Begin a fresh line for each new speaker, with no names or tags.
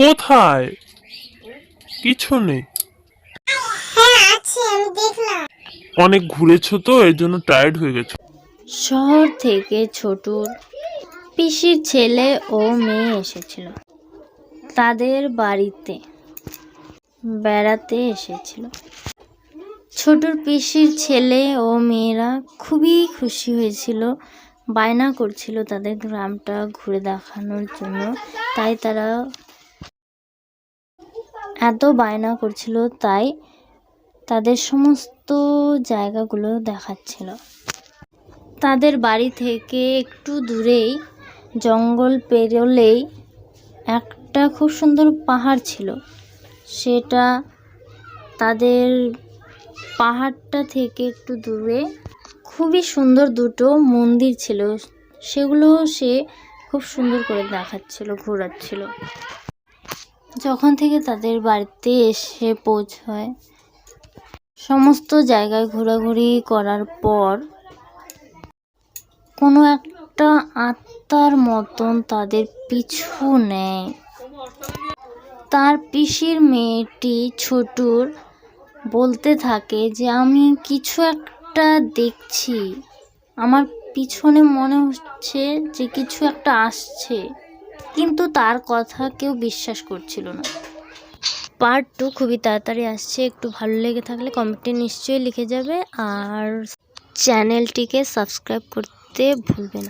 কোথায়? কিছু নেই।
হ্যাঁ আছে আমি দেখলাম।
অনেক ঘুরেছো তো এর জন্য টায়ার্ড হয়ে গেছো।
শহর থেকে ছোটুর পিসির ছেলে ও মেয়ে এসেছিল। তাদের বাড়িতে বেড়াতে এসেছিল। ছোটুর পিসির ছেলে ও মেয়েরা খুবই খুশি হয়েছিল বায়না করছিল তাদের গ্রামটা ঘুরে দেখানোর জন্য। তাই তারা এত বায়না করছিল, তাই তাদের সমস্ত জায়গাগুলো দেখাচ্ছিল। তাদের বাড়ি থেকে একটু দূরেই, জঙ্গল পেরোলেই একটা খুব সুন্দর পাহাড় ছিল। সেটা তাদের পাহাড়টা থেকে একটু দূরে খুবই সুন্দর দুটো মন্দির ছিল। সেগুলো সে খুব সুন্দর করে দেখাচ্ছিল, ঘোরাচ্ছিল। যখন থেকে তাদের বাড়িতে এসে পৌঁছয়, সমস্ত জায়গায় ঘোরাঘুরি করার পর কোনো একটা আত্মার মতন তাদের পিছু নেয়। তার পিসির মেয়েটি ছোটুর বলতে থাকে যে, আমি কিছু একটা দেখছি। আমার পিছনে মনে হচ্ছে যে কিছু একটা আসছে। কিন্তু তার কথা কেউ বিশ্বাস করছিল না। পার্ট টু খুবই তাড়াতাড়ি আসছে, একটু ভালো লেগে থাকলে কমেন্টে নিশ্চয়ই লিখে যাবে, আর চ্যানেলটিকে সাবস্ক্রাইব করতে ভুলবে না।